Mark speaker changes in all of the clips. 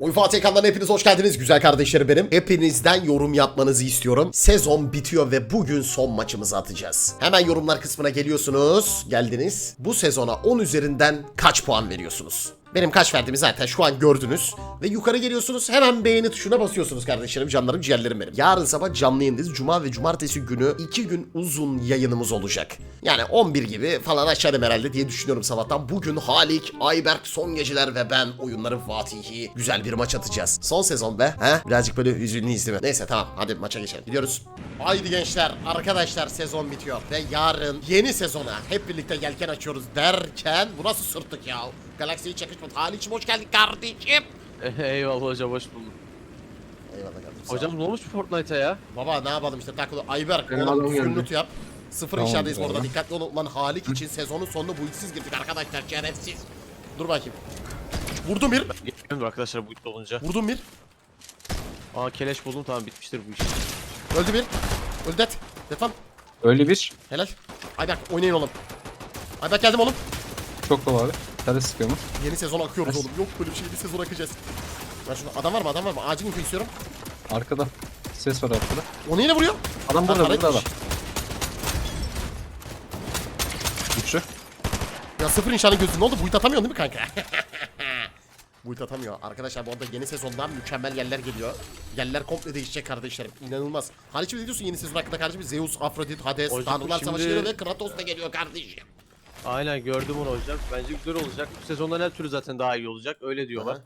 Speaker 1: Oy Fatih hepiniz hoş geldiniz güzel kardeşlerim benim. Hepinizden yorum yapmanızı istiyorum. Sezon bitiyor ve bugün son maçımızı atacağız. Hemen yorumlar kısmına geliyorsunuz. Geldiniz. Bu sezona 10 üzerinden kaç puan veriyorsunuz? Benim kaç verdiğimi zaten şu an gördünüz. Ve yukarı geliyorsunuz hemen beğeni tuşuna basıyorsunuz kardeşlerim, canlarım, ciğerlerim benim. Yarın sabah canlı yayındayız. Cuma ve cumartesi günü 2 gün uzun yayınımız olacak. Yani 11 gibi falan açarım herhalde diye düşünüyorum sabahtan. Bugün Halik, Ayberk, Son Geceler ve ben oyunların Fatihi güzel bir maç atacağız. Son sezon be. He? Birazcık böyle hüzünlüyüz değil? Neyse tamam hadi maça geçelim. Gidiyoruz. Haydi gençler arkadaşlar sezon bitiyor ve yarın yeni sezona hep birlikte yelken açıyoruz derken bu nasıl sırtlık ya? Galaksiyi çakışmadı. Halicim hoş geldin kardeşim.
Speaker 2: Eyvallah hocam hoş bulduk.
Speaker 1: Eyvallah kardeşim. sağ ol.
Speaker 2: Hocam ne olmuş bu Fortnite'a ya?
Speaker 1: Baba ne yapalım işte takılı. Ayberk
Speaker 3: Benim
Speaker 1: oğlum
Speaker 3: adam
Speaker 1: düzgün
Speaker 3: geldi.
Speaker 1: loot yap. Sıfır
Speaker 3: Tamam,
Speaker 1: inşadayız
Speaker 3: tamam.
Speaker 1: Dikkatli olun lan Halik için sezonun sonunda bu işsiz girdik arkadaşlar şerefsiz. Dur bakayım. Vurdum bir.
Speaker 2: Geçmiyorum arkadaşlar bu it olunca.
Speaker 1: Vurdum bir.
Speaker 2: Aa keleş buldum tamam bitmiştir bu iş.
Speaker 1: Öldü bir. Öldü det. Defan.
Speaker 3: Öyle bir.
Speaker 1: Helal. Ayberk oynayın oğlum. Ayberk geldim oğlum.
Speaker 3: Çok dolu abi. Tele sıkıyor mu?
Speaker 1: Yeni sezon akıyoruz
Speaker 3: Nice.
Speaker 1: oğlum. Yok böyle bir şey. Yeni sezon akacağız. Ben şunu adam var mı? Adam var mı? Acil info istiyorum.
Speaker 3: Arkada. Ses var arkada.
Speaker 1: Onu yine vuruyor.
Speaker 3: Adam burada burada adam. Güçlü.
Speaker 1: Ya sıfır inşanın gözü ne oldu? Buit atamıyorsun değil mi kanka? Buit atamıyor. Arkadaşlar bu arada yeni sezondan mükemmel yerler geliyor. Yerler komple değişecek kardeşlerim. İnanılmaz. Halicim ne diyorsun yeni sezon hakkında kardeşim? Zeus, Afrodit, Hades, Tanrılar
Speaker 2: şimdi-
Speaker 1: Savaşı geliyor ve Kratos da geliyor kardeşim.
Speaker 2: Aynen gördüm onu hocam. Bence güzel olacak. Bu sezondan her türlü zaten daha iyi olacak. Öyle diyorlar.
Speaker 1: Aha.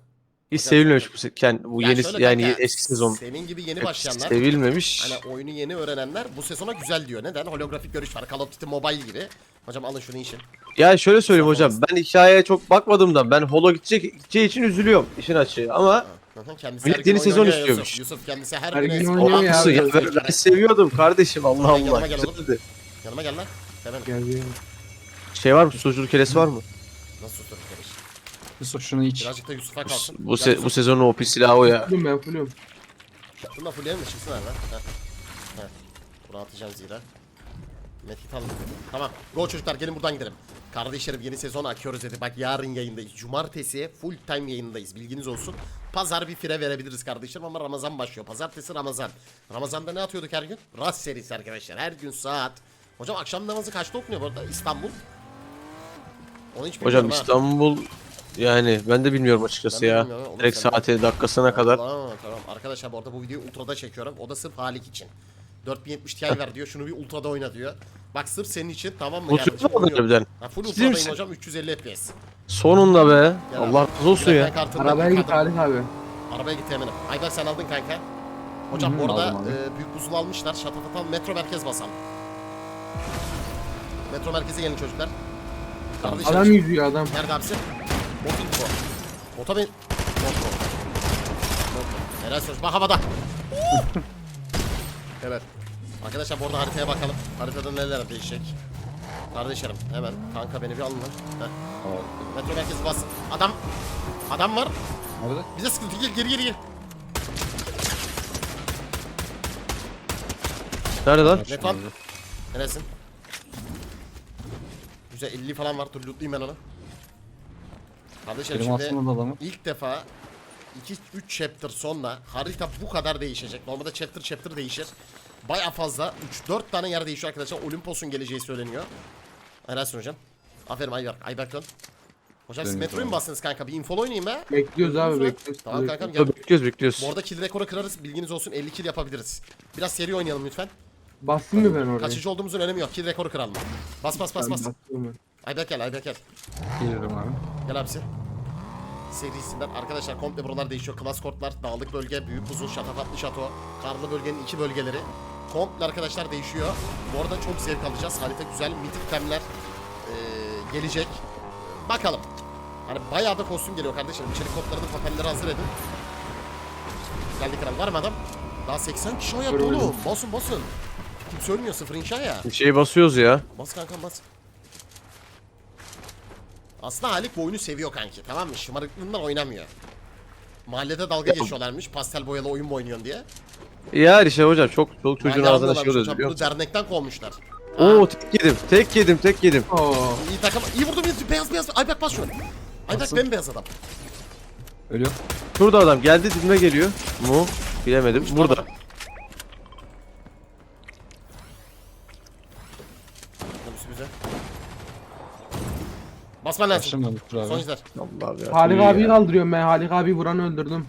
Speaker 2: Hiç sevilmemiş bu, se- bu yeni
Speaker 1: şöyle
Speaker 2: yani
Speaker 1: kanka,
Speaker 2: eski sezon.
Speaker 1: Senin gibi yeni başlayanlar
Speaker 2: Sevilmemiş.
Speaker 1: Hani oyunu yeni öğrenenler bu sezona güzel diyor. Neden? Holografik görüş var. Call of Duty Mobile gibi. Hocam alın şunu işin.
Speaker 2: Ya şöyle söyleyeyim hocam. Ben hikayeye çok bakmadığımdan ben holo gidecek, gideceği için üzülüyorum işin açığı. Ama
Speaker 1: Kendisi
Speaker 2: Millet
Speaker 1: her gün
Speaker 2: yeni sezon
Speaker 1: oynuyor
Speaker 2: istiyormuş.
Speaker 1: Yusuf. Yusuf kendisi her,
Speaker 3: Her
Speaker 1: gün
Speaker 3: gün oynuyor ya.
Speaker 2: haklısın ya ben, ben seviyordum kardeşim Allah
Speaker 1: Yanıma
Speaker 2: Allah.
Speaker 1: gel oğlum.
Speaker 2: Güzeldi.
Speaker 1: Yanıma gel lan. Hemen.
Speaker 3: Geldi.
Speaker 2: Şey var mı? Susturucu kelesi var mı?
Speaker 1: Nasıl tutarız kardeş?
Speaker 3: Yusuf şunu iç.
Speaker 1: Birazcık da Yusuf'a kalsın.
Speaker 2: Bu, se bu sezonun OP silahı o ya.
Speaker 3: Fullüm ben fullüm.
Speaker 1: Şunu da fullleyelim mi? Çıksın. Heh. Heh. Bunu atacağım zira. Medkit alın. Tamam. Go çocuklar gelin buradan gidelim. Kardeşlerim yeni sezon akıyoruz dedi. Bak yarın yayındayız. Cumartesi full time yayındayız. Bilginiz olsun. Pazar bir fire verebiliriz kardeşlerim ama Ramazan başlıyor. Pazartesi Ramazan. Ramazan'da ne atıyorduk her gün? Ras serisi arkadaşlar. Her gün saat. Hocam akşam namazı kaçta okunuyor bu arada? İstanbul. Onu hiç bilmiyorum
Speaker 2: Hocam
Speaker 1: ha.
Speaker 2: İstanbul yani ben de bilmiyorum açıkçası
Speaker 1: Ben de
Speaker 2: ya.
Speaker 1: bilmiyorum, onu
Speaker 2: Direkt
Speaker 1: sen-
Speaker 2: saate dakikasına kadar.
Speaker 1: Tamam tamam. Arkadaşlar bu arada bu videoyu ultrada çekiyorum. O da sırf Halik için. 4070 Ti ver diyor. Şunu bir ultrada oyna diyor. Bak sırf senin için tamam mı?
Speaker 2: Bu sırf mı
Speaker 1: Oynuyorum.
Speaker 2: harbiden?
Speaker 1: Ha, full
Speaker 2: Ciddi
Speaker 1: ultradayım
Speaker 2: misin?
Speaker 1: hocam 350 FPS.
Speaker 2: Sonunda be.
Speaker 1: Gel
Speaker 2: Allah razı olsun
Speaker 1: Ekran
Speaker 2: ya.
Speaker 3: Arabaya git
Speaker 1: yukarıdan-
Speaker 3: Haluk abi.
Speaker 1: Arabaya git eminim. Ayber sen aldın kanka. Hocam
Speaker 3: Hı
Speaker 1: bu arada
Speaker 3: aldım, aldım.
Speaker 1: e, büyük buzul almışlar. Şatatatal metro merkez basalım. Metro merkeze gelin çocuklar. Kardeşim,
Speaker 3: Adam yüzüyor adam.
Speaker 1: Nerede abisi? Bot indi bu. Bota bin. Bot bot. Bot bot. Helal söz. Bak havada. evet. Arkadaşlar bu arada haritaya bakalım. Haritada neler değişecek. Kardeşlerim hemen kanka beni bir alın lan. Heh. Metro merkezi bas. Adam. Adam var.
Speaker 3: Nerede?
Speaker 1: Bize sıkıntı gel geri geri geri.
Speaker 2: Nerede lan?
Speaker 1: Lan? Neresin? Güzel 50 falan var. Dur lootlayayım ben onu. Kardeşlerim
Speaker 3: Benim
Speaker 1: şimdi
Speaker 3: aslında da adamı.
Speaker 1: ilk defa 2-3 chapter sonra harita bu kadar değişecek. Normalde chapter chapter değişir. Baya fazla 3-4 tane yer değişiyor arkadaşlar. Olimpos'un geleceği söyleniyor. Helalsin hocam. Aferin Ayberk. Ayberk dön. Hocam siz metroyu mu bastınız kanka? Bir info oynayayım be.
Speaker 3: Bekliyoruz abi bekliyoruz.
Speaker 1: Tamam kankam gel.
Speaker 2: Bekliyoruz bekliyoruz.
Speaker 1: Bu arada kill rekoru kırarız. Bilginiz olsun 50 kill yapabiliriz. Biraz seri oynayalım lütfen.
Speaker 3: Bastın mı ben oraya?
Speaker 1: Kaçıncı olduğumuzun önemi yok. Kill rekoru kıralım. Bas bas bas bas.
Speaker 3: bastım.
Speaker 1: Ayberk gel Ayberk gel.
Speaker 3: Geliyorum abi.
Speaker 1: Gel abisi. Serisinden arkadaşlar komple buralar değişiyor. Klas kortlar, dağlık bölge, büyük buzul, şatafatlı şato, karlı bölgenin iki bölgeleri. Komple arkadaşlar değişiyor. Bu arada çok zevk alacağız. Harita güzel. Mitik temler eee, gelecek. Bakalım. Hani bayağı da kostüm geliyor kardeşlerim. İçerik kodlarını, papelleri hazır edin. Geldi kral. Var mı adam? Daha 80 kişi
Speaker 3: Öyle
Speaker 1: oğlum. Basın basın. Kimse ölmüyor sıfır inşa ya.
Speaker 2: Bir şeye basıyoruz ya.
Speaker 1: Bas kankam bas. Aslında Halik bu oyunu seviyor kanki tamam mı? Şımarıklığından oynamıyor. Mahallede dalga geçiyorlarmış pastel boyalı oyun mu oynuyorsun diye.
Speaker 2: Ya işte hocam çok çok çocuğun
Speaker 1: Mahalle
Speaker 2: ağzına şey
Speaker 1: almıyorlarmış
Speaker 2: oluyor
Speaker 1: hocam,
Speaker 2: biliyor
Speaker 1: Bunu
Speaker 2: musun?
Speaker 1: dernekten kovmuşlar.
Speaker 2: Oo tek yedim tek yedim tek yedim.
Speaker 3: Oo.
Speaker 1: İyi takım. İyi vurdum iyi. Beyaz beyaz. Ayberk bas şunu. Ayberk
Speaker 3: Bastım.
Speaker 1: bembeyaz adam.
Speaker 3: Ölüyor.
Speaker 2: Şurada adam geldi dibime geliyor. Mu? Bilemedim. Burada.
Speaker 1: Otobüsü bize. Basman lazım.
Speaker 3: Dur
Speaker 1: Son izler.
Speaker 2: Allah ya.
Speaker 4: Halik abiyi kaldırıyorum ben. Halik abi vuranı öldürdüm.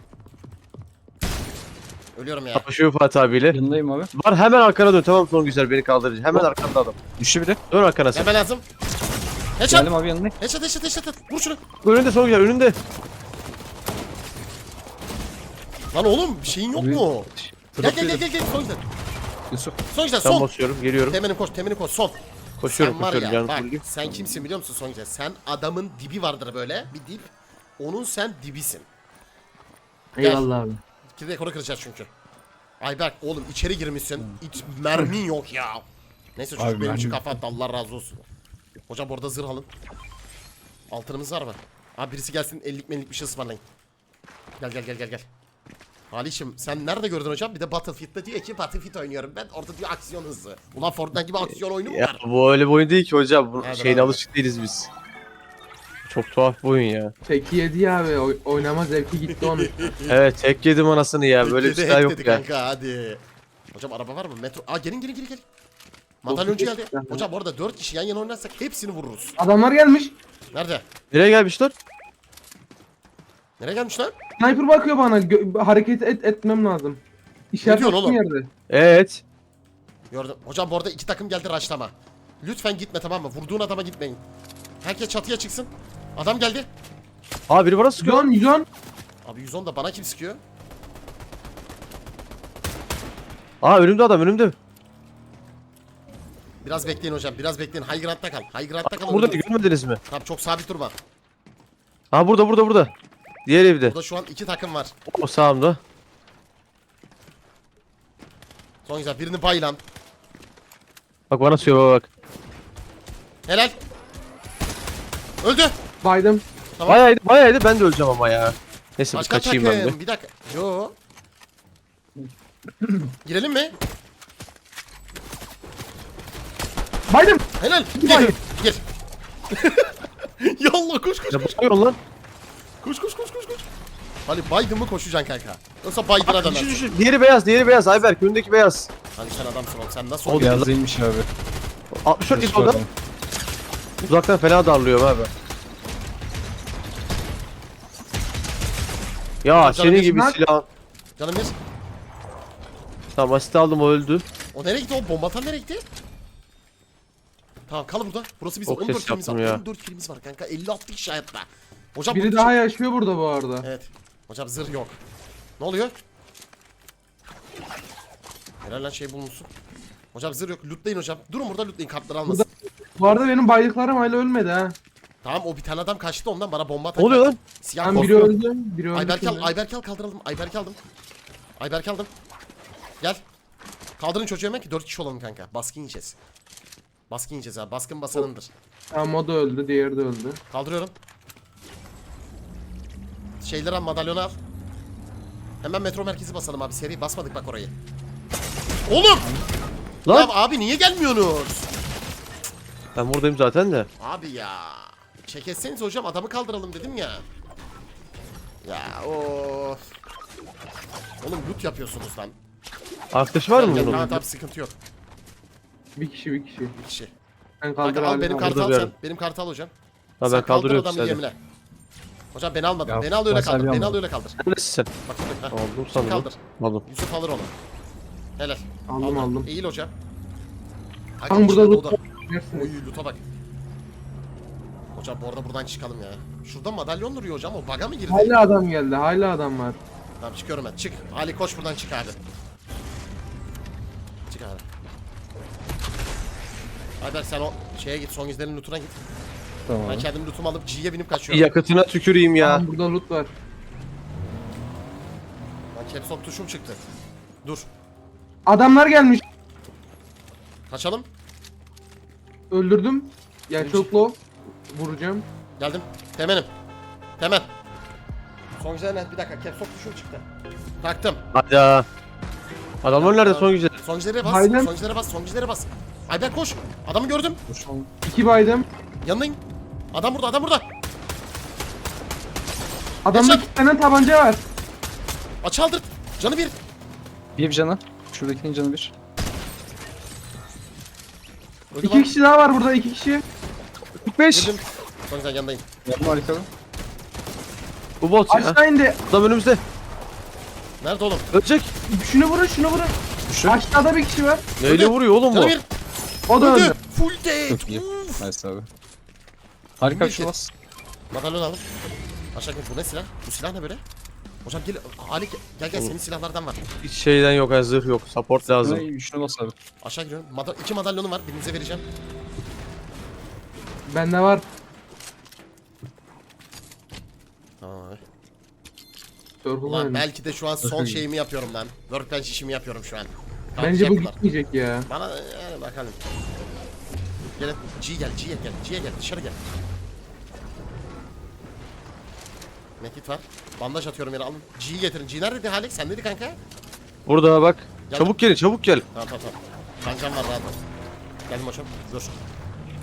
Speaker 1: Ölüyorum ya.
Speaker 2: Kapışıyor Fatih abiyle.
Speaker 3: Yanındayım abi.
Speaker 2: Var hemen arkana dön tamam son güzel beni kaldırıcı. Hemen arkanda adam.
Speaker 3: Düştü biri.
Speaker 2: Dön arkana sen.
Speaker 1: Gelme lazım. Headshot.
Speaker 3: Geldim abi yanındayım.
Speaker 1: Headshot headshot headshot. Vur şunu.
Speaker 2: Önünde son güzel önünde.
Speaker 1: Lan oğlum bir şeyin yok
Speaker 3: Abi-
Speaker 1: mu? Gel gel gel gel gel. Son izler.
Speaker 3: Yusuf.
Speaker 1: Son
Speaker 2: Ben
Speaker 1: son.
Speaker 2: basıyorum geliyorum.
Speaker 1: Temenim koş temenim koş son.
Speaker 2: Koşuyorum
Speaker 1: sen var
Speaker 2: koşuyorum
Speaker 1: ya
Speaker 2: canım
Speaker 1: bak sen kimsin biliyor musun Sonuçta? Sen adamın dibi vardır böyle bir dip. Onun sen dibisin.
Speaker 4: Eyvallah abi.
Speaker 1: İki rekoru kıracağız çünkü. Ayberk oğlum içeri girmişsin. Hiç mermin yok ya. Neyse çocuk
Speaker 3: Abi
Speaker 1: benim için
Speaker 3: mermi-
Speaker 1: kafa attı Allah razı olsun. Hocam burada zırh alın. Altınımız var mı? Abi birisi gelsin 50'lik mellik bir şey ısmarlayın. Gel gel gel gel gel. Halişim sen nerede gördün hocam? Bir de Battlefield'da diyor ki Battlefield oynuyorum ben. Orada diyor aksiyon hızı. Ulan Fortnite gibi aksiyon oyunu mu
Speaker 2: Ya
Speaker 1: var?
Speaker 2: bu öyle bir oyun değil ki hocam. Bu
Speaker 1: Hadi
Speaker 2: şeyine
Speaker 1: abi.
Speaker 2: alışık değiliz biz. Çok tuhaf bir oyun ya.
Speaker 4: Teki yedi ya abi. Oy- oynama zevki gitti onun.
Speaker 2: Evet tek yedim anasını ya. Böyle bir silah
Speaker 1: hack
Speaker 2: yok
Speaker 1: dedi
Speaker 2: ya.
Speaker 1: Kanka hadi. Hocam araba var mı? Metro. Aa gelin gelin gelin gelin. Madalyoncu geldi. Hocam bu arada 4 kişi yan yana oynarsak hepsini vururuz.
Speaker 4: Adamlar gelmiş.
Speaker 1: Nerede?
Speaker 2: Nereye gelmişler?
Speaker 1: Nereye gelmiş lan?
Speaker 4: Sniper bakıyor bana. Gö- hareket et etmem lazım. İşaret
Speaker 1: diyorsun oğlum?
Speaker 4: yerde.
Speaker 2: Evet.
Speaker 1: Gördüm. Hocam bu arada iki takım geldi raşlama. Lütfen gitme tamam mı? Vurduğun adama gitmeyin. Herkes çatıya çıksın. Adam geldi.
Speaker 2: Aa biri bana sıkıyor.
Speaker 4: 110 110.
Speaker 1: Abi 110 da bana kim sıkıyor?
Speaker 2: Aa önümde adam önümde.
Speaker 1: Biraz bekleyin hocam. Biraz bekleyin. High ground'da kal. High ground'da kal.
Speaker 2: Burada görmediniz mi?
Speaker 1: Tamam çok sabit durma.
Speaker 2: Aa burada burada burada. Diğer evde.
Speaker 1: Burada şu an iki takım var.
Speaker 2: O sağımda.
Speaker 1: Son güzel. Birini baylan.
Speaker 2: Bak bana sıkıyor bak bak.
Speaker 1: Helal. Öldü.
Speaker 4: Baydım.
Speaker 1: Tamam.
Speaker 2: Bayağıydı bayağıydı ben de öleceğim ama ya. Neyse bir
Speaker 1: Başka
Speaker 2: kaçayım
Speaker 1: takım.
Speaker 2: ben de.
Speaker 1: Bir dakika. Yo. Girelim mi?
Speaker 4: Baydım.
Speaker 1: Helal. Gir. Gir. Yallah koş koş
Speaker 2: Ya
Speaker 1: koş.
Speaker 2: bakıyorum lan.
Speaker 1: Koş koş koş koş koş. Hadi baydın mı koşacaksın kanka. Yoksa baydıra
Speaker 2: Bak,
Speaker 1: dönersin.
Speaker 2: düşün, düşün. Diğeri beyaz diğeri beyaz Ayberk önündeki beyaz.
Speaker 1: Hadi sen adamsın oğlum. Sen nasıl
Speaker 2: O
Speaker 1: oluyorsun?
Speaker 3: Biraz değilmiş abi.
Speaker 2: 64
Speaker 3: Yusuf
Speaker 2: git oradan.
Speaker 3: adam.
Speaker 2: Uzaktan fena darlıyorum abi. Ya
Speaker 1: Canım
Speaker 2: senin gibi
Speaker 4: sınak.
Speaker 2: silah.
Speaker 1: Canım bir.
Speaker 2: Tamam asit aldım o öldü.
Speaker 1: O nereye gitti? O bombatan nereye gitti? Tamam kal burada. Burası bizim
Speaker 2: Çok
Speaker 1: 14
Speaker 2: ses
Speaker 1: kilimiz var.
Speaker 2: yaptım ya.
Speaker 1: 14 kilimiz var kanka. 56 kişi hayatta. Hocam
Speaker 4: Biri
Speaker 1: bu-
Speaker 4: daha yaşıyor burada bu arada.
Speaker 1: Evet. Hocam zırh yok. Ne oluyor? Helal lan şey bulmuşsun. Hocam zırh yok. Lootlayın hocam. Durun burada lootlayın kartları almasın.
Speaker 4: Bu arada benim baydıklarım hala ölmedi ha.
Speaker 1: Tamam o bir tane adam kaçtı ondan bana bomba attı.
Speaker 2: Ne oluyor lan?
Speaker 1: Siyah
Speaker 4: Ben biri öldü. Biri öldü.
Speaker 1: Ayberk al,
Speaker 4: şimdi.
Speaker 1: Ayberk al kaldıralım. Ayberk aldım. Ayberk aldım. Gel. Kaldırın çocuğu hemen ki 4 kişi olalım kanka. Baskın yiyeceğiz. Baskın yiyeceğiz abi. Baskın basanındır.
Speaker 4: Tamam o da öldü. Diğeri de öldü.
Speaker 1: Kaldırıyorum. Şeyleri al, madalyonu al. Hemen metro merkezi basalım abi. Seri basmadık bak orayı. Oğlum!
Speaker 2: Lan
Speaker 1: Ya abi niye gelmiyorsunuz?
Speaker 2: ben buradayım zaten de.
Speaker 1: Abi ya. Çek etseniz hocam adamı kaldıralım dedim ya. Ya of. Oğlum loot yapıyorsunuz lan.
Speaker 2: Arkadaş var mı bunun?
Speaker 1: Tamam tamam sıkıntı yok.
Speaker 4: Bir kişi bir kişi.
Speaker 1: Bir kişi.
Speaker 4: Sen kaldır
Speaker 1: Kanka al
Speaker 4: abi.
Speaker 1: benim
Speaker 4: abi.
Speaker 1: kartı al
Speaker 2: Burada
Speaker 1: sen.
Speaker 2: bir
Speaker 1: Benim kartı al hocam.
Speaker 2: Ha
Speaker 1: Sen
Speaker 2: ben kaldırıyorum
Speaker 1: kaldır adamı
Speaker 2: seni.
Speaker 1: yemine. Hocam beni almadın.
Speaker 3: Ya,
Speaker 1: beni al öyle kaldır. Beni al öyle kaldır.
Speaker 2: Neredesin sen?
Speaker 1: Bak dur Şimdi
Speaker 2: sandım.
Speaker 1: kaldır.
Speaker 2: Aldım.
Speaker 1: Yusuf alır onu. Helal.
Speaker 4: Aldım aldım.
Speaker 1: Eğil hocam.
Speaker 4: Tam burada
Speaker 1: loot. Oy loot'a bak. Hocam bu arada buradan çıkalım ya. Şurada madalyon duruyor hocam. O baga mı girdi?
Speaker 4: Hala adam geldi. Hala adam var.
Speaker 1: Tamam çıkıyorum ben. Çık. Ali koş buradan çık abi. Çık abi. Ayber sen o şeye git. Son izlerin loot'una git.
Speaker 3: Tamam.
Speaker 1: Ben kendim lootumu alıp G'ye binip kaçıyorum.
Speaker 2: Yakıtına tüküreyim ya.
Speaker 4: Tamam burada loot var.
Speaker 1: Lan caps lock tuşum çıktı. Dur.
Speaker 4: Adamlar gelmiş.
Speaker 1: Kaçalım.
Speaker 4: Öldürdüm. Yani çok low. Vuracağım.
Speaker 1: Geldim. Temenim. Temen. Son güzel net. Bir dakika. Caps lock tuşum çıktı. Taktım.
Speaker 2: Hadi ya. Adamlar nerede son güzel?
Speaker 1: Sonuçlara bas.
Speaker 4: Haydi.
Speaker 1: Sonuçlara bas. Sonuçlara bas. Ayber koş. Adamı gördüm.
Speaker 4: İki baydım.
Speaker 1: Yanındayım. Adam burada. Adam burada.
Speaker 4: Adamda
Speaker 1: Headshot.
Speaker 4: iki tane tabanca var.
Speaker 1: Aç aldır. Canı bir.
Speaker 3: Bir canı. Şuradakinin canı bir.
Speaker 1: Öldü
Speaker 4: İki
Speaker 1: lan.
Speaker 4: kişi daha var burada iki kişi.
Speaker 3: 45.
Speaker 1: Öldüm. Son sen yanındayım.
Speaker 3: Yardım harikalı.
Speaker 2: Bu bot ya.
Speaker 4: Aşağı indi.
Speaker 2: Adam önümüzde.
Speaker 1: Nerede oğlum?
Speaker 2: Ölecek.
Speaker 4: Şunu vurun şunu vurun.
Speaker 3: Düştü.
Speaker 4: Aşağıda bir kişi var.
Speaker 2: Neyle vuruyor oğlum
Speaker 1: Canı
Speaker 2: bu?
Speaker 1: bir.
Speaker 4: O da
Speaker 1: Öldü.
Speaker 4: öldü.
Speaker 1: Full dead.
Speaker 3: Çok iyi.
Speaker 1: Uf.
Speaker 3: Nice abi. Harika bir şey bas.
Speaker 1: Madalyon aldım. Aşağı gel. Bu ne silah? Bu silah ne böyle? Hocam gel. Ali gel gel senin silahlardan var.
Speaker 2: Hiç şeyden yok ha zırh yok. Support lazım.
Speaker 3: Ay, Şunu bas abi.
Speaker 1: Aşağı giriyorum. Mada iki madalyonum var. Birinize vereceğim.
Speaker 4: Bende var.
Speaker 1: Tamam abi. Ulan belki de şu an son şeyimi yapıyorum ben. Workbench işimi yapıyorum şu an. Kalk
Speaker 4: Bence bu
Speaker 1: yapılar.
Speaker 4: gitmeyecek ya.
Speaker 1: Bana yani bakalım. Gel G gel G'ye gel G'ye gel dışarı gel. Mekit var. Bandaj atıyorum yere alın. G'yi getirin. G neredeydi Halik? Sen dedi kanka?
Speaker 2: Burada bak.
Speaker 1: Geldim.
Speaker 2: Çabuk gelin çabuk gel.
Speaker 1: Tamam tamam tamam. Kancam var rahat ol. Geldim hocam. Dur.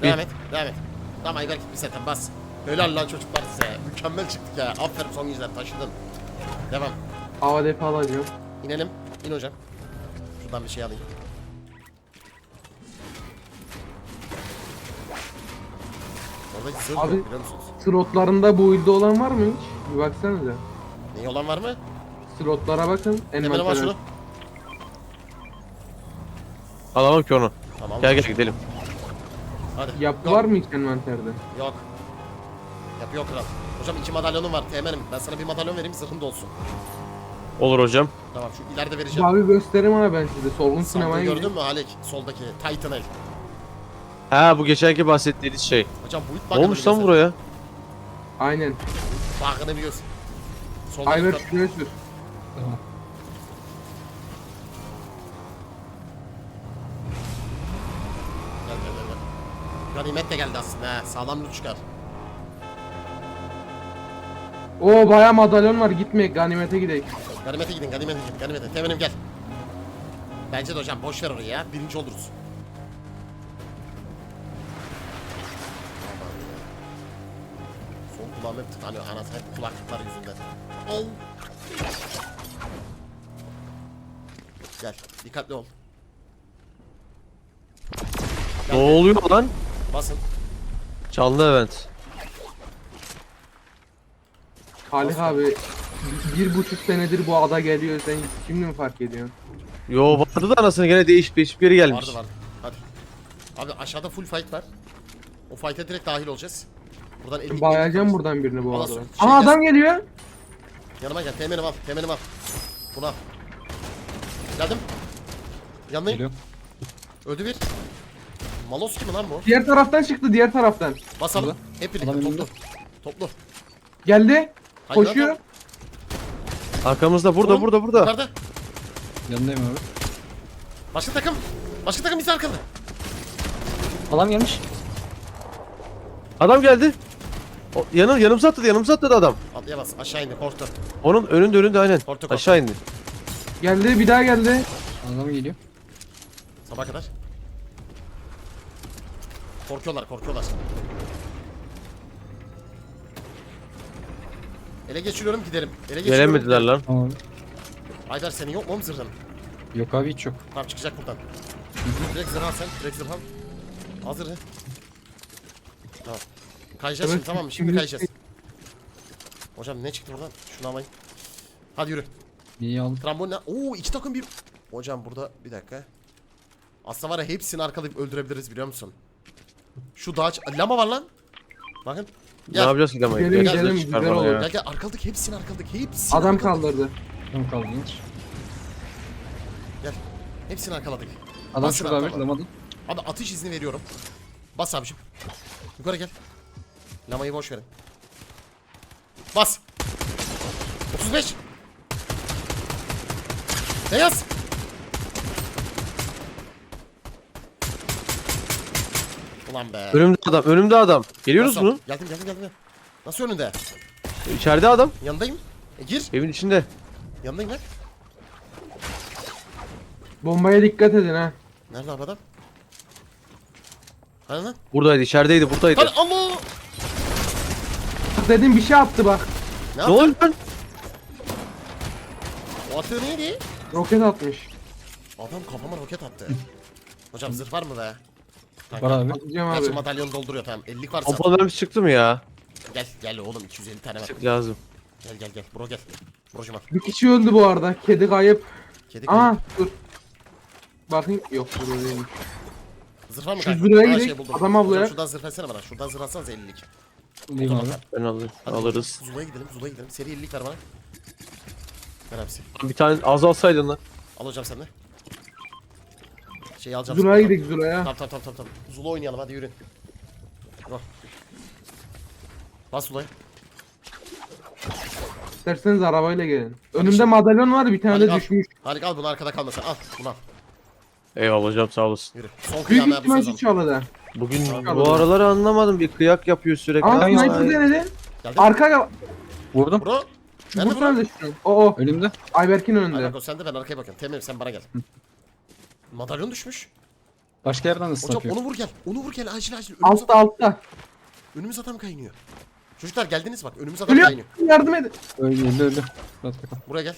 Speaker 1: Devam et. Devam et. Tamam Ayberk bir setten bas. Helal lan çocuklar size. Mükemmel çıktık ya. Aferin son yüzler taşıdın. Devam.
Speaker 4: AWP alacağım.
Speaker 1: İnelim. İn hocam. Şuradan bir şey alayım. Orada zırh
Speaker 4: Abi-
Speaker 1: yok biliyor musunuz?
Speaker 4: Slotlarında bu build'de olan var mı hiç? Bir baksanıza.
Speaker 1: Ne olan var mı?
Speaker 4: Slotlara bakın.
Speaker 1: Hemen var şunu.
Speaker 2: Alamam ki onu.
Speaker 1: Tamam.
Speaker 2: Gel gel gidelim.
Speaker 1: Hadi.
Speaker 4: Yapı var mı hiç envanterde?
Speaker 1: Yok. Yapı yok kral. Hocam iki madalyonum var. Teğmenim. Ben sana bir madalyon vereyim zırhın da olsun.
Speaker 2: Olur hocam.
Speaker 1: Tamam şu ileride vereceğim.
Speaker 4: Abi gösterim ama ben size. Solgun sinemaya
Speaker 1: gördün mü Halik? Soldaki Titan el.
Speaker 2: Ha bu geçenki bahsettiğiniz şey.
Speaker 1: Hocam bu it bug'ını
Speaker 2: olmuş lan buraya?
Speaker 4: Aynen.
Speaker 1: Bug'ını biliyorsun. Solda
Speaker 4: Ayber
Speaker 1: yukarı-
Speaker 4: şuraya sür.
Speaker 3: Tamam.
Speaker 1: Gel gel gel. gel. De geldi aslında ha. Sağlam loot çıkar.
Speaker 4: Oo baya madalyon var gitme ganimete gidelim.
Speaker 1: Ganimete gidin, ganimete gidin, ganimete. Temenim gel. Bence de hocam boş ver orayı ya. Birinci oluruz. Sol kulağım hep tıkanıyor. Anası hep kulaklıklar yüzünden. Al. Gel, dikkatli ol.
Speaker 2: Ne oluyor lan?
Speaker 1: Basın.
Speaker 2: Canlı event.
Speaker 4: Halih abi bir buçuk senedir bu ada geliyor sen şimdi mi fark ediyorsun?
Speaker 2: Yo vardı da anasını gene değişip değişip geri gelmiş.
Speaker 1: Vardı vardı. Hadi. Abi aşağıda full fight var. O fight'e direkt dahil olacağız. Buradan 50
Speaker 4: Bayacağım buradan birini bu arada.
Speaker 1: şey
Speaker 4: Aha
Speaker 1: gelsin.
Speaker 4: adam geliyor.
Speaker 1: Yanıma gel. Temenim al. Temenim al. Bunu al. Geldim. Yanındayım.
Speaker 3: Geliyor.
Speaker 1: Öldü bir. Malos kimi lan bu?
Speaker 4: Diğer taraftan çıktı diğer taraftan.
Speaker 1: Basalım. Hep birlikte
Speaker 3: Adam
Speaker 1: toplu.
Speaker 3: önünde.
Speaker 1: Toplu.
Speaker 4: Geldi.
Speaker 1: Haydi
Speaker 4: Koşuyor.
Speaker 1: lan.
Speaker 2: Arkamızda burada
Speaker 1: Oğlum,
Speaker 2: burada burada.
Speaker 1: Yukarıda.
Speaker 3: Yanındayım abi.
Speaker 1: Başka takım. Başka takım bizi arkada.
Speaker 3: Adam gelmiş.
Speaker 2: Adam geldi. O, yanı, yanımıza atladı yanımıza atladı adam.
Speaker 1: Atlayamaz. Aşağı indi. Korktu.
Speaker 2: Onun önünde önünde aynen.
Speaker 1: Korktu, korktu.
Speaker 2: Aşağı indi.
Speaker 4: Geldi bir daha geldi.
Speaker 3: Adam geliyor.
Speaker 1: Sabah kadar. Korkuyorlar. Korkuyorlar. Ele geçiriyorum giderim. Ele geçiriyorum.
Speaker 2: Gelemediler lan.
Speaker 3: Tamam
Speaker 1: senin yok mu oğlum zırhın?
Speaker 3: Yok abi hiç yok.
Speaker 1: Tamam çıkacak buradan. Direkt zırh al sen. Direkt zırh al. Al zırhı. Tamam. Kayacağız şimdi tamam mı? Şimdi kayacağız. Hocam ne çıktı buradan? Şunu alayım. Hadi yürü.
Speaker 3: İyi aldım.
Speaker 1: Trambol ne? Oo iki takım bir. Hocam burada bir dakika. Aslında var ya hepsini arkalayıp öldürebiliriz biliyor musun? Şu dağ... Lama var lan. Bakın.
Speaker 2: Ne
Speaker 1: Gel.
Speaker 2: yapacağız ki lamayı?
Speaker 4: Gidelim,
Speaker 2: Gel,
Speaker 4: gidelim, olur.
Speaker 2: ya.
Speaker 1: Gel gel arkaladık hepsini arkaladık. Hepsini
Speaker 4: Adam
Speaker 1: arkaladık.
Speaker 4: kaldırdı.
Speaker 3: Tamam kaldınız.
Speaker 1: Gel. Hepsini arkaladık.
Speaker 3: Adam
Speaker 1: Basın
Speaker 3: şurada abi. Lamadı.
Speaker 1: Abi atış izni veriyorum. Bas abicim. Yukarı gel. Lamayı boş verin. Bas. 35. Beyaz. Ulan be.
Speaker 2: Önümde adam önümde adam. Geliyoruz
Speaker 1: Nasıl?
Speaker 2: mu?
Speaker 1: Geldim geldim geldim. Nasıl önünde?
Speaker 2: İçeride adam.
Speaker 1: Yanındayım. E, gir.
Speaker 2: Evin içinde.
Speaker 1: Yanındayım lan.
Speaker 4: Bombaya dikkat edin ha.
Speaker 1: Nerede abi adam? Hani lan?
Speaker 2: Buradaydı içerideydi buradaydı.
Speaker 1: Lan Allah!
Speaker 4: Dedim bir şey attı bak.
Speaker 1: Ne
Speaker 2: Ne
Speaker 1: yaptın?
Speaker 2: oldu lan?
Speaker 1: O attığı neydi?
Speaker 4: Roket atmış.
Speaker 1: Adam kafama roket attı. Hocam zırh var mı be?
Speaker 3: Var abi.
Speaker 4: Atacağım
Speaker 1: Gerçi
Speaker 4: abi.
Speaker 1: madalyonu dolduruyor tamam. 50 varsa.
Speaker 2: Pompalı mermisi çıktı mı ya?
Speaker 1: Gel gel oğlum 250 tane var.
Speaker 2: Lazım.
Speaker 1: Gel gel gel. Bro gel. Brocum al.
Speaker 4: Bir kişi öldü bu arada. Kedi kayıp.
Speaker 1: Kedi
Speaker 4: Aa dur. Bakayım. Yok bu değil.
Speaker 1: Zırh var mı
Speaker 4: Şu
Speaker 1: kanka?
Speaker 4: zırha
Speaker 1: Aa,
Speaker 4: gidelim,
Speaker 1: buldum.
Speaker 4: adam ablaya.
Speaker 1: Hocam şuradan zırh versene bana. Şuradan zırh atsanız 50'lik.
Speaker 3: Bulayım abi.
Speaker 2: Ben alırım. Alırız.
Speaker 1: Zula'ya gidelim. Zula'ya gidelim. Seri 50'lik ver bana. Ver abisi.
Speaker 2: Bir tane az alsaydın lan.
Speaker 1: Al hocam sen de. Şey alacağım.
Speaker 4: Zula'ya gidelim Zula'ya.
Speaker 1: Tamam tamam tamam tamam. Zula oynayalım hadi yürü. Go. Bas Zula'ya.
Speaker 4: İsterseniz arabayla gelin. Önümde madalyon var bir tane
Speaker 1: Hadi
Speaker 4: de
Speaker 1: al.
Speaker 4: düşmüş.
Speaker 1: Hadi al bunu arkada kalmasın. Al bunu al.
Speaker 2: Eyvallah hocam sağ olasın.
Speaker 1: Yürü. Son
Speaker 4: Büyük ihtimal şu çalıda.
Speaker 2: Bugün bu araları anlamadım. Bir kıyak yapıyor sürekli.
Speaker 4: Aa
Speaker 2: Ay,
Speaker 4: sniper
Speaker 2: ay.
Speaker 4: denedi.
Speaker 1: Geldi.
Speaker 4: Arka gel.
Speaker 3: Vurdum.
Speaker 1: Bro.
Speaker 4: Vursana
Speaker 1: bro?
Speaker 4: da şunu. O o.
Speaker 3: Önümde.
Speaker 4: Ayberk'in önünde.
Speaker 1: Alako sen de ben arkaya bakıyorum. Temel sen bana gel. Madalyon düşmüş.
Speaker 3: Başka yerden de
Speaker 1: Hocam onu vur gel. Onu vur gel acil acil. Önümüz,
Speaker 4: Altta altta.
Speaker 1: önümüz adam kaynıyor. Çocuklar geldiniz bak. Önümüz adam
Speaker 4: Ölüyor.
Speaker 1: kaynıyor.
Speaker 4: Yardım edin.
Speaker 3: Öldü öldü öldü. Bakalım.
Speaker 1: Buraya gel.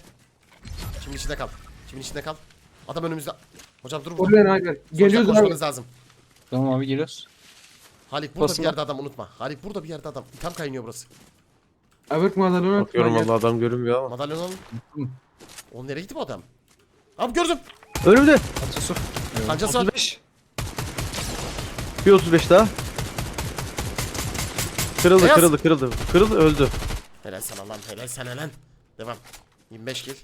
Speaker 1: Kimin içinde kal. Kimin içinde kal. Adam önümüzde. Hocam dur.
Speaker 4: Oluyor Ayberk. Geliyoruz abi.
Speaker 1: koşmanız lazım.
Speaker 3: Tamam abi geliyoruz.
Speaker 1: Halik burada
Speaker 3: Basın
Speaker 1: bir yerde adam unutma. Halik burada bir yerde adam. Tam kaynıyor burası.
Speaker 4: Ayberk madalyonu
Speaker 2: Bakıyorum valla adam görünmüyor ama.
Speaker 1: Madalyon alın. O nereye gitti bu adam? Abi gördüm.
Speaker 2: Önümde.
Speaker 1: Kancası var.
Speaker 2: 35. Bir 35 daha. Kırıldı
Speaker 1: Beyaz.
Speaker 2: kırıldı kırıldı. Kırıldı öldü.
Speaker 1: Helal sana lan helal sana lan. Devam. 25 kill.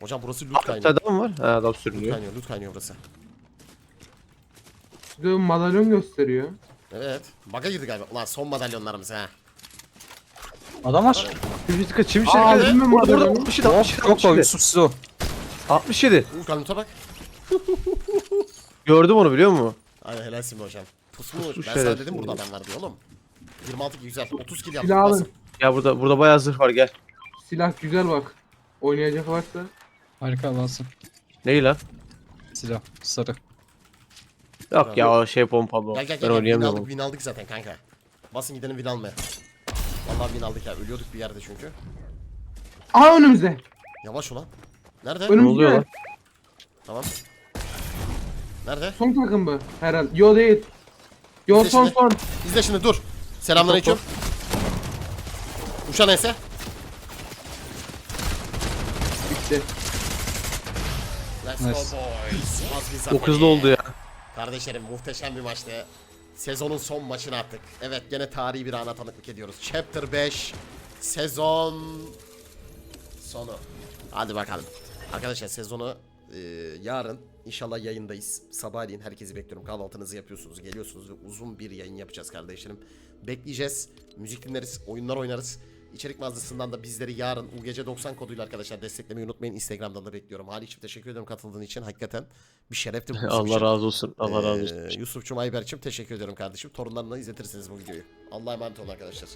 Speaker 1: Hocam burası loot kaynıyor.
Speaker 2: adam var. Ha adam
Speaker 1: Loot
Speaker 2: sürünüyor.
Speaker 1: kaynıyor, loot kaynıyor burası.
Speaker 4: Şurada madalyon gösteriyor.
Speaker 1: Evet. Baga girdi galiba. Ulan son madalyonlarımız ha.
Speaker 3: Adam var.
Speaker 2: Çimşik kaç çimşik
Speaker 4: Aa,
Speaker 2: Burada burada
Speaker 4: adamı.
Speaker 2: 67
Speaker 3: Yok
Speaker 2: 67
Speaker 3: yok o
Speaker 2: 67.
Speaker 3: Yusuf siz o.
Speaker 2: 67.
Speaker 1: Uğur loot'a bak.
Speaker 2: Gördüm onu biliyor musun?
Speaker 1: Aynen helalsin be hocam. Pusmuş.
Speaker 2: Pusmuş
Speaker 1: ben sana
Speaker 2: şerefsiz.
Speaker 1: dedim burada adam var diye oğlum. 26 kill güzel. 30 kill yaptım.
Speaker 4: Silah alın.
Speaker 2: Ya burada burada bayağı zırh var gel.
Speaker 4: Silah güzel bak. Oynayacak varsa.
Speaker 3: Harika alansın.
Speaker 2: Neyi lan?
Speaker 3: Silah. Sarı.
Speaker 2: Yok ya o şey pompalı. o.
Speaker 1: Gel gel
Speaker 2: Ben
Speaker 1: gel. gel. Win
Speaker 2: oynayamıyorum.
Speaker 1: aldık, win aldık zaten kanka. Basın gidelim win almaya. Vallahi win aldık ya. Ölüyorduk bir yerde çünkü.
Speaker 4: Aa önümüzde.
Speaker 1: Yavaş ulan. Nerede?
Speaker 2: Ne
Speaker 4: Önümüzde.
Speaker 2: oluyor lan?
Speaker 1: Tamam. Nerede?
Speaker 4: Son takım bu herhalde. Yo değil. Yo
Speaker 1: Bizde
Speaker 4: son
Speaker 1: şimdi.
Speaker 4: son.
Speaker 1: İzle şimdi dur. Selamünaleyküm. Uçan ese.
Speaker 4: Bitti.
Speaker 1: Let's
Speaker 3: Nice.
Speaker 1: go boys. Az bir
Speaker 2: Çok
Speaker 1: zahmet.
Speaker 2: hızlı oldu ya.
Speaker 1: Kardeşlerim muhteşem bir maçtı. Sezonun son maçını attık. Evet gene tarihi bir ana tanıklık ediyoruz. Chapter 5 sezon sonu. Hadi bakalım. Arkadaşlar sezonu e, yarın inşallah yayındayız. Sabahleyin herkesi bekliyorum. Kahvaltınızı yapıyorsunuz, geliyorsunuz ve uzun bir yayın yapacağız kardeşlerim. Bekleyeceğiz. Müzik dinleriz, oyunlar oynarız. İçerik mağazasından da bizleri yarın UGC 90 koduyla arkadaşlar desteklemeyi unutmayın. Instagram'dan da bekliyorum. Halik'cim teşekkür ederim katıldığın için. Hakikaten bir şerefti bu.
Speaker 2: Allah razı olsun. Allah razı olsun.
Speaker 1: Ee, Yusuf'cum Ayberk'cim teşekkür ediyorum kardeşim. Torunlarına izletirsiniz bu videoyu. Allah'a emanet olun arkadaşlar.